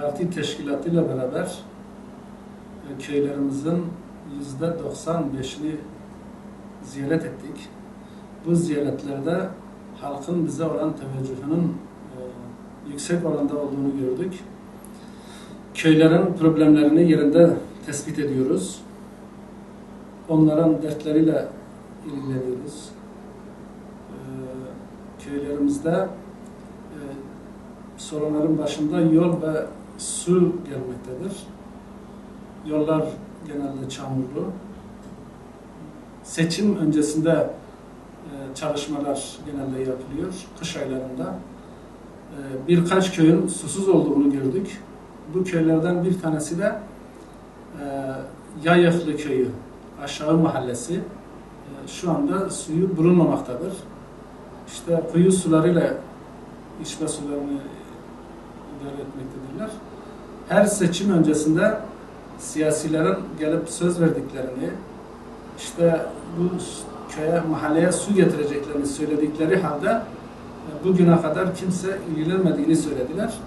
parti teşkilatıyla beraber e, köylerimizin yüzde 95'ini ziyaret ettik. Bu ziyaretlerde halkın bize olan teveccühünün e, yüksek oranda olduğunu gördük. Köylerin problemlerini yerinde tespit ediyoruz. Onların dertleriyle ilgileniyoruz. E, köylerimizde sorunların başında yol ve su gelmektedir. Yollar genelde çamurlu. Seçim öncesinde e, çalışmalar genelde yapılıyor. Kış aylarında. E, Birkaç köyün susuz olduğunu gördük. Bu köylerden bir tanesi de e, Yayıklı köyü, aşağı mahallesi. Şu anda suyu bulunmamaktadır. İşte kuyu sularıyla içme sularını idare etmektedirler. Her seçim öncesinde siyasilerin gelip söz verdiklerini, işte bu köye, mahalleye su getireceklerini söyledikleri halde e, bugüne kadar kimse ilgilenmediğini söylediler.